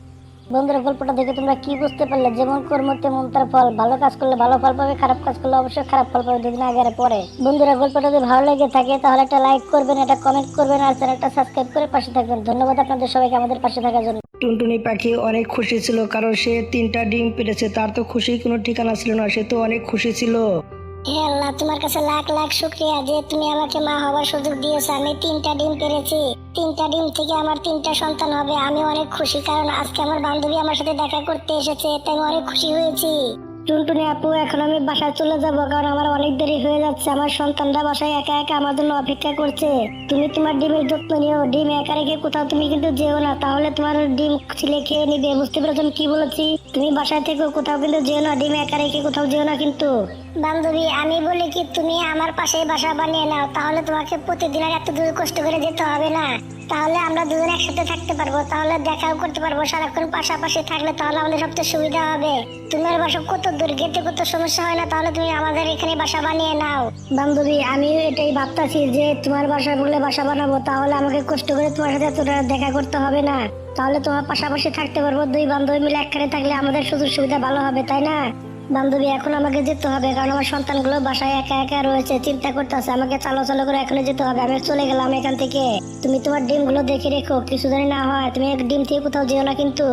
বন্ধুরা, গল্পটা দেখে তোমরা কি বুঝতে পারলে? যেমন কর্ম, তেমন তার ফল। ভালো কাজ করলে ভালো ফল পাবে, খারাপ কাজ করলে অবশ্যই খারাপ ফল পাবে দুদিন আগে পরে। বন্ধুরা, গল্পটা যদি ভালো লেগে থাকে, তাহলে একটা লাইক করবেন, একটা কমেন্ট করবেন, আর চ্যানেলটা সাবস্ক্রাইব করে পাশে থাকবেন। ধন্যবাদ আপনাদের সবাইকে আমাদের পাশে থাকার জন্য। টুনটুনি পাখি অনেক খুশি ছিল, কারণ সে তিনটা ডিম পেরেছে। তার তো খুশি কোনো ঠিকানা ছিল না, সে তো অনেক খুশি ছিল। হে আল্লাহ, তোমার কাছে লাখ লাখ শুক্রিয়া যে তুমি আমাকে মা হওয়ার সুযোগ দিয়েছ। আমি তিনটা ডিম পেরেছি। তিনটা ডিম থেকে আমার তিনটা সন্তান হবে। আমি অনেক খুশি কারণ আজকে আমার বান্ধবী আমার সাথে দেখা করতে এসেছে, তাই আমি অনেক খুশি হয়েছি। টুনটুনি আপু, এখন আমি বাসায় চলে যাব কারণ আমার অনেক দেরি হয়ে যাচ্ছে। আমার সন্তানরা বাসায় একা একা আমার জন্য অপেক্ষা করছে। তুমি তোমার ডিমের যত্ন নিও। ডিম একা রেখে কোথাও তুমি কিন্তু যেও না। তাহলে তোমার ডিম ছিলে খেয়ে নিবে। বুঝতে পেরেছ কি বলেছি? তুমি বাসায় থেকে কোথাও কিন্তু যেও না। ডিম একা রেখে কোথাও যেও না কিন্তু। বান্ধবী, আমি বলি কি, তুমি আমার পাশে বাসা বানিয়ে নাও, তাহলে তোমাকে প্রতিদিন আর এত দূর কষ্ট করে যেতে হবে না। তাহলে আমরা দুজন একসাথে থাকতে পারব, তাহলে দেখাও করতে পারব, সারাক্ষণ পাশাপাশি থাকলে তাহলে আমাদের সবচেয়ে সুবিধা হবে। তোমার বাসা কত দূর গেতে কত সমস্যা হয় না, তাহলে তুমি আমাদের এখানে বাসা বানিয়ে নাও। বান্ধবী, আমিও এটাই ভাবতাছি যে তোমার বাসা বলে বাসা বানাবো, তাহলে আমাকে কষ্ট করে তোমার সাথে এতটা দেখা করতে হবে না। তাহলে তোমার পাশাপাশি থাকতে পারব, দুই বান্ধবী মিলে একখানে থাকলে আমাদের সুযোগ সুবিধা ভালো হবে, তাই না? বান্ধবী, এখন আমাকে যেতে হবে, কারণ আমার সন্তানগুলো বাসায় একা একা রয়েছে, চিন্তা করতেছে, আমাকে চালো চালো করে এখনই যেতে হবে, আমি চলে গেলাম এখান থেকে। তুমি তোমার ডিমগুলো দেখে রেখো, কিছু জানি না হয়, তুমি ডিম থেকে কোথাও যেও না কিন্তু।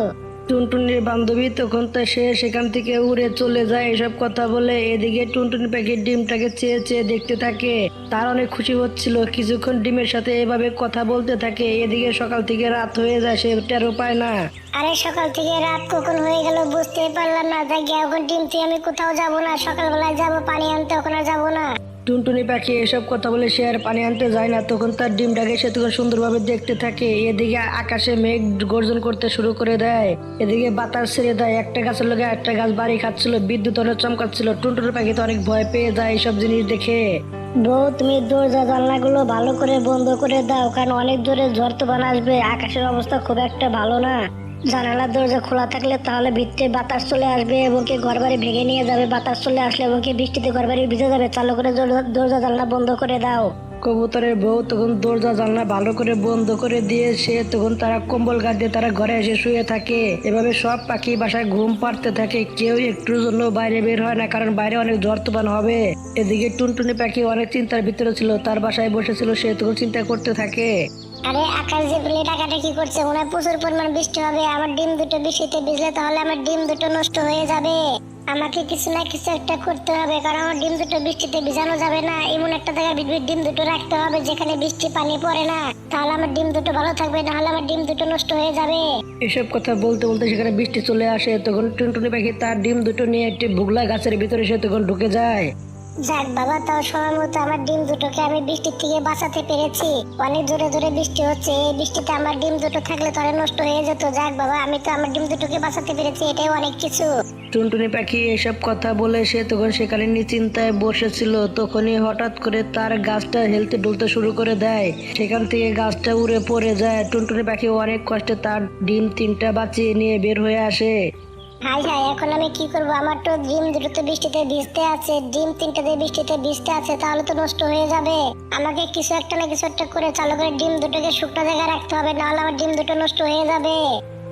টুনটুনির বান্ধবী তখন তো সে সেখান থেকে উড়ে চলে যায়, এসব কথা বলে এদিকে টুনটুনি পাখির ডিমটাকে চেয়ে চেয়ে দেখতে থাকে। তার অনেক খুশি হচ্ছিল, কিছুক্ষণ ডিমের সাথে এভাবে কথা বলতে থাকে। এদিকে সকাল থেকে রাত হয়ে যায়, সে টেরও পায় না। আরে সকাল থেকে রাত কখন হয়ে গেল বুঝতেই পারলাম না। তাই এখন ডিম আমি কোথাও যাব না। সকালবেলায় যাব, পানি আনতে ওখানে যাব না। টুনটুনি পাখি এসব কথা বলে সে আর পানি আনতে যায় না। তখন তার ডিমটাকে সে তখন সুন্দরভাবে দেখতে থাকে। এদিকে আকাশে মেঘ গর্জন করতে শুরু করে দেয়। এদিকে বাতাস ছেড়ে দেয়। একটা গাছের লোকে একটা গাছ বাড়ি খাচ্ছিল। বিদ্যুৎ অনেক চমকাচ্ছিল। টুনটুনি পাখি তো অনেক ভয় পেয়ে যায় এইসব জিনিস দেখে। বউ, তুমি দরজা জানলাগুলো ভালো করে বন্ধ করে দাও, কারণ অনেক জোরে ঝড় তুফান আসবে। আকাশের অবস্থা খুব একটা ভালো না। জানালার দরজা খোলা থাকলে তাহলে ভিতরে বাতাস চলে আসবে এবং কি ঘর বাড়ি ভেঙে নিয়ে যাবে, বাতাস চলে আসলে এবং কি বৃষ্টিতে ঘর বাড়ি ভিজে যাবে। চালু করে দরজা- জানলা বন্ধ করে দাও। কবুতরের বউ তখন দরজা জানলা ভালো করে বন্ধ করে দিয়ে সে তখন তারা কম্বল গাছ দিয়ে তারা ঘরে এসে শুয়ে থাকে। এভাবে সব পাখি বাসায় ঘুম পাড়তে থাকে, কেউ একটুর জন্য বাইরে বের হয় না, কারণ বাইরে অনেক ঝড় তুফান হবে। এদিকে টুনটুনি পাখি অনেক চিন্তার ভিতরে ছিল, তার বাসায় বসেছিল, সে তখন চিন্তা করতে থাকে। আরে আকাশ যে বলে টাকাটা কি করছে? মনে প্রচুর পরিমাণ বৃষ্টি হবে আমার ডিম দুটো বৃষ্টিতে ভিজলে তাহলে আমার ডিম দুটো নষ্ট হয়ে যাবে। আমাকে কিছু না কিছু একটা করতে হবে, কারণ আমার ডিম দুটো বৃষ্টিতে ভিজানো যাবে না। এমন একটা জায়গায় ডিম দুটো রাখতে হবে, যেখানে বৃষ্টি পানি পড়ে না। তাহলে আমার ডিম দুটো ভালো থাকবে, নাহলে আমার ডিম দুটো নষ্ট হয়ে যাবে। এসব কথা বলতে বলতে সেখানে বৃষ্টি চলে আসে, তখন টুনটুনি পাখি তার ডিম দুটো নিয়ে একটি ভুগলা গাছের ভিতরে সে তখন ঢুকে যায়। যাক বাবা, তাও সময় মতো আমার ডিম দুটোকে আমি বৃষ্টির থেকে বাঁচাতে পেরেছি। অনেক জোরে জোরে বৃষ্টি হচ্ছে, এই বৃষ্টিতে আমার ডিম দুটো থাকলে তাহলে নষ্ট হয়ে যেত। যাক বাবা, আমি তো আমার ডিম দুটোকে বাঁচাতে পেরেছি, এটাই অনেক কিছু। টুনটুনি পাখি এসব কথা বলে সে তখন সেখানে নিশ্চিন্তায় বসেছিল। তখনই হঠাৎ করে তার গাছটা হেলতে ডুলতে শুরু করে দেয়। সেখান থেকে গাছটা উড়ে পড়ে যায়। টুনটুনি পাখি অনেক কষ্টে তার ডিম তিনটা বাঁচিয়ে নিয়ে বের হয়ে আসে। হাই হাই এখন আমি কি করব? আমার তো ডিম দুটো তো বৃষ্টিতে ভিজতে আছে, ডিম তিনটাতে বৃষ্টিতে ভিজতে আছে, তাহলে তো নষ্ট হয়ে যাবে। আমাকে কিছু একটা না কিছু একটা করে চালু করে ডিম দুটোকে শুকনো জায়গায় রাখতে হবে, নাহলে আমার ডিম দুটো নষ্ট হয়ে যাবে।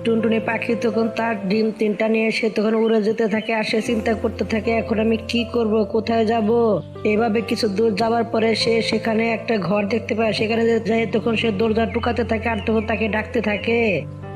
টুনটুনি পাখি তখন তার ডিম তিনটা নিয়ে সে তখন উড়ে যেতে থাকে, আর সে চিন্তা করতে থাকে, এখন আমি কি করব, কোথায় যাব? এভাবে কিছু দূর যাওয়ার পরে সে সেখানে একটা ঘর দেখতে পায়, সেখানে যায় তখন সে দরজা টুকাতে থাকে, আর তখন তাকে ডাকতে থাকে।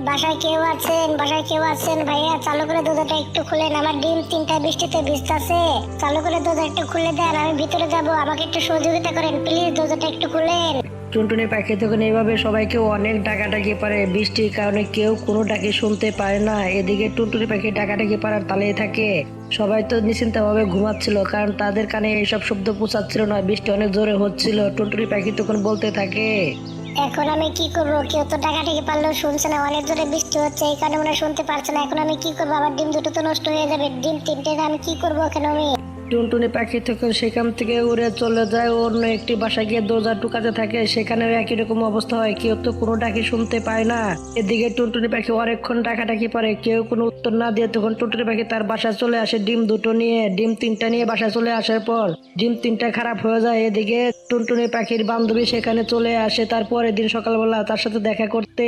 বাসায় কেউ আছেন, বাসায় কেউ আছেন? ভাইয়া, চালু করে দরজাটা একটু খুলেন। আমার ডিম তিনটা বৃষ্টিতে ভিজতেছে। চালু করে দরজা একটু খুলে দেন, আমি ভিতরে যাব। আমাকে একটু সহযোগিতা করেন, প্লিজ দরজাটা একটু খুলেন। টুনটুনি পাখি তখন এইভাবে সবাইকে অনেক ডাকাডাকি পারে বৃষ্টির কারণে কেউ কোনো ডাকি শুনতে পায় না। এদিকে টুনটুনি পাখি ডাকাডাকি পারার তালেই থাকে। সবাই তো নিশ্চিন্তভাবে ঘুমাচ্ছিল, কারণ তাদের কানে এইসব শব্দ পৌঁছাচ্ছিল না। বৃষ্টি অনেক জোরে হচ্ছিল। টুনটুনি পাখি তখন বলতে থাকে এখন আমি কি করব? কেউ তো টাকা টেকে পারলেও শুনছে না। অনেক জোরে বৃষ্টি হচ্ছে, এই কারণে মনে শুনতে পারছে না। এখন আমি কি করব? আবার ডিম দুটো তো নষ্ট হয়ে যাবে। ডিম তিনটে, আমি কি করব এখন আমি? টুনটুনি পাখি তখন সেখান থেকে উড়ে চলে যায়, অন্য একটি বাসায় গিয়ে দরজা টুকাতে থাকে। সেখানেও একই রকম অবস্থা হয়, কেউ তো কোনো ডাকি শুনতে পায় না। এদিকে টুনটুনি পাখি অনেকক্ষণ ডাকাডাকি পরে কেউ কোনো উত্তর না দিয়ে তখন টুনটুনি পাখি তার বাসায় চলে আসে ডিম দুটো নিয়ে। ডিম তিনটা নিয়ে বাসায় চলে আসার পর ডিম তিনটা খারাপ হয়ে যায়। এদিকে টুনটুনি পাখির বান্ধবী সেখানে চলে আসে, তার পরের দিন সকালবেলা তার সাথে দেখা করতে।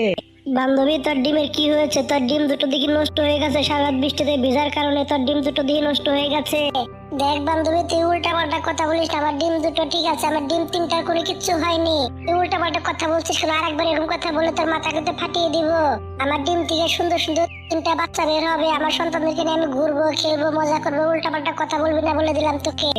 বান্ধবী, তোর ডিমের কি হয়েছে? তোর ডিম দুটো দিকে নষ্ট হয়ে গেছে সারা রাত বৃষ্টিতে ভিজার কারণে তোর ডিম দুটো দিকে নষ্ট হয়ে গেছে। দেখ বান্ধবী, তুই উল্টা পাল্টা কথা বলিস আমার ডিম দুটো ঠিক আছে, আমার ডিম তিনটার করে কিচ্ছু হয়নি। তুই উল্টা পাল্টা কথা বলছিস কেন? আরেকবার এরকম কথা বলে তোর মাথা কিন্তু ফাটিয়ে দিব। আমার ডিম থেকে সুন্দর সুন্দর তিনটা বাচ্চা বের হবে, আমার সন্তানদেরকে নিয়ে আমি ঘুরবো, খেলব, মজা করব উল্টা পাল্টা কথা বলবি না বলে দিলাম তোকে।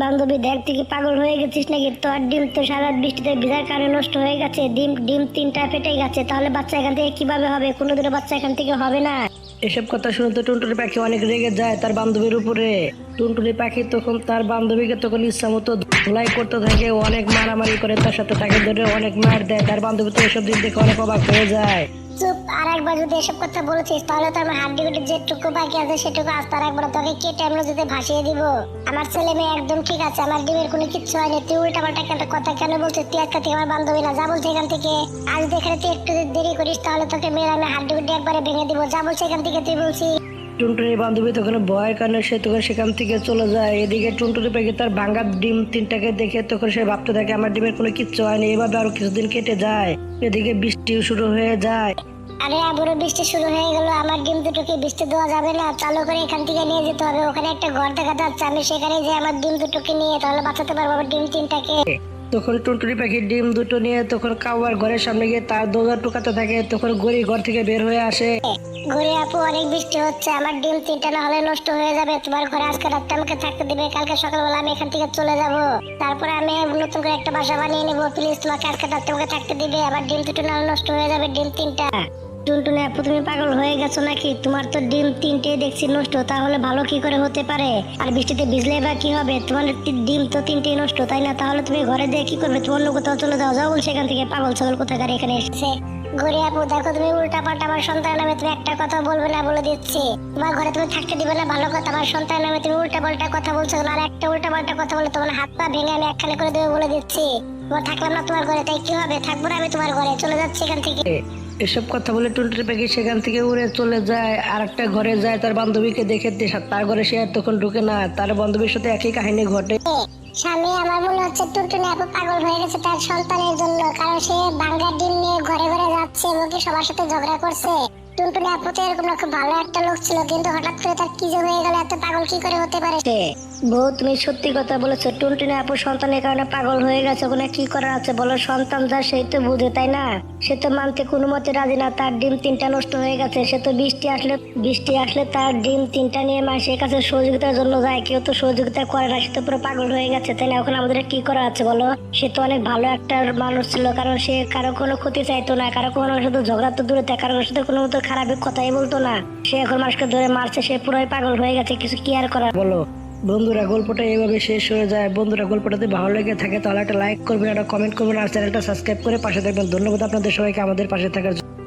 বান্ধবী, দেখ তুই পাগল হয়ে গেছিস নাকি? তোর ডিম তো সারা বৃষ্টিতে ভিজার কারণে নষ্ট হয়ে গেছে, ডিম ডিম তিনটা ফেটে গেছে, তাহলে বাচ্চা এখান থেকে কীভাবে হবে? কোনোদিনও বাচ্চা এখান থেকে হবে না। এসব কথা শুনে তো টুনটুনি পাখি অনেক রেগে যায় তার বান্ধবীর উপরে। টুনটুনি পাখি তখন তার বান্ধবীকে তখন ইচ্ছা মতো ধুলাই করতে থাকে অনেক মারামারি করে, তার সাথে তাকে ধরে অনেক মার দেয়, তার বান্ধবী তো এসব দিন দেখে অনেক অবাক হয়ে যায়। চুপ, আর একবার যদি এসব কথা বলেছিস, তাহলে তো আমার হাড্ডি যেটুকু বাকি আছে সেটুকু আস্তে তোকে কেটে আমি যদি ভাসিয়ে দিব। আমার ছেলে মেয়ে একদম ঠিক আছে, আমার ডিমের কোনো কিচ্ছু হয়নি। তুই উল্টা পাল্টা কেন কথা কেন বলছিস? তুই থেকে আমার বান্ধবী না, যা বলছে এখান থেকে। আজ দেখে তুই একটু দেরি করিস, তাহলে তোকে মেয়ের আমি হাড্ডি গুটি একবারে ভেঙে দিব। যা বলছে এখান থেকে তুই বলছিস। টুনটুনির বান্ধবী তখন ভয়ের কারণে সে তখন সেখান থেকে চলে যায়। এদিকে টুনটুনি পাখি তার ভাঙ্গা ডিম তিনটাকে দেখে তখন সে ভাবতে থাকে, আমার ডিমের কোনো কিচ্ছু হয়নি, এভাবে আরও কিছুদিন কেটে যায়। এদিকে বৃষ্টিও শুরু হয়ে যায়। আরে আবারও বৃষ্টি শুরু হয়ে গেল, আমার ডিম দুটোকে বৃষ্টি দেওয়া যাবে না, চালু করে এখান থেকে নিয়ে যেতে হবে। ওখানে একটা ঘর দেখা যাচ্ছে, আমি সেখানে যে আমার ডিম দুটোকে নিয়ে, তাহলে বাঁচাতে পারব আমার ডিম তিনটাকে। তখন টুনটুনি পাখির ডিম দুটো নিয়ে তখন কাউয়ার ঘরের সামনে গিয়ে তার দোজা টুকাতে থাকে, তখন গড়ি ঘর থেকে বের হয়ে আসে। ঘুরে আপু, অনেক বৃষ্টি হচ্ছে, আমার ডিম তিনটা না হলে নষ্ট হয়ে যাবে। তোমার ঘরে আজকে রাতটা আমাকে থাকতে দিবে, কালকে সকালবেলা আমি এখান থেকে চলে যাব। তারপরে আমি নতুন করে একটা বাসা বানিয়ে নেব। প্লিজ তোমাকে আজকে রাতটা আমাকে থাকতে দিবে, আমার ডিম দুটো না হলে নষ্ট হয়ে যাবে, ডিম তিনটা। টুনটুনি আপু পাগল হয়ে গেছো নাকি? তোমার তো ডিম তিনটে দেখছি নষ্ট, তাহলে ভালো কি করে হতে পারে? আর বৃষ্টিতে ভিজলে বা কি হবে? তোমার ডিম তো তিনটেই নষ্ট, তাই না? তাহলে তুমি ঘরে দিয়ে কি করবে? তুমি অন্য কোথাও চলে যাও যাও সেখান থেকে, পাগল ছাগল কোথাকার এখানে এসেছে? ঘুরে আপু, দেখো তুমি উল্টা পাল্টা আমার সন্তান নামে তুমি একটা কথা বলবে না বলে দিচ্ছি। তোমার ঘরে তুমি থাকতে দিবে না, ভালো কথা আমার সন্তান নামে তুমি উল্টা পাল্টা কথা বলছো আর একটা উল্টা পাল্টা কথা বলে তোমার হাত পা ভেঙে আমি একখানে করে দেবে বলে দিচ্ছি। তোমার থাকলাম না তোমার ঘরে, তাই কি হবে? থাকব না আমি তোমার ঘরে, চলে যাচ্ছি এখান থেকে। এসব কথা বলে টুনটুনি পাখি সেখান থেকে উড়ে চলে যায় আর একটা ঘরে যায় তার বান্ধবীকে দেখে তার ঘরে সে আর তখন ঢুকে না। তার বান্ধবীর সাথে একই কাহিনী ঘটে। স্বামী আমার মনে হচ্ছে টুনটুনি আপু পাগল হয়ে গেছে তার সন্তানের জন্য কারণ সে বাঙ্গার ডিম নিয়ে ঘরে ঘরে যাচ্ছে এবং কি সবার সাথে ঝগড়া করছে। টুনটুনি আপু তো এরকম না খুব ভালো একটা লোক ছিল কিন্তু হঠাৎ করে তার কি যে হয়ে গেল এত পাগল কি করে হতে পারে? সে বউ, তুমি সত্যি কথা বলেছ। টুনটুনি আপু সন্তানের কারণে পাগল হয়ে গেছে। ওখানে কি করার আছে বলো? সন্তান যা, সেই তো বুঝে, তাই না? সে তো মানতে কোনো মতে রাজি না, তার ডিম তিনটা নষ্ট হয়ে গেছে। সে তো বৃষ্টি আসলে বৃষ্টি আসলে তার ডিম তিনটা নিয়ে মাসের কাছে সহযোগিতার জন্য যায়। কেউ তো সহযোগিতা করে না, সে তো পুরো পাগল হয়ে গেছে, তাই না? এখন আমাদের কি করা আছে বলো? সে তো অনেক ভালো একটা মানুষ ছিল, কারণ সে কারও কোনো ক্ষতি চাইতো না, কারও কোনো সাথে ঝগড়া তো দূরে থাকে কারোর সাথে কোনো মতো খারাপ কথাই বলতো না। সে এখন মানুষকে ধরে মারছে, সে পুরোই পাগল হয়ে গেছে, কিছু কি আর করার? বলো। বন্ধুরা, গল্পটা এইভাবে শেষ হয়ে যায়। বন্ধুরা, গল্পটা যদি ভালো লেগে থাকে, তাহলে একটা লাইক করবেন, একটা কমেন্ট করবেন, আর চ্যানেলটা সাবস্ক্রাইব করে পাশে থাকবেন। ধন্যবাদ আপনাদের সবাইকে আমাদের পাশে থাকার জন্য।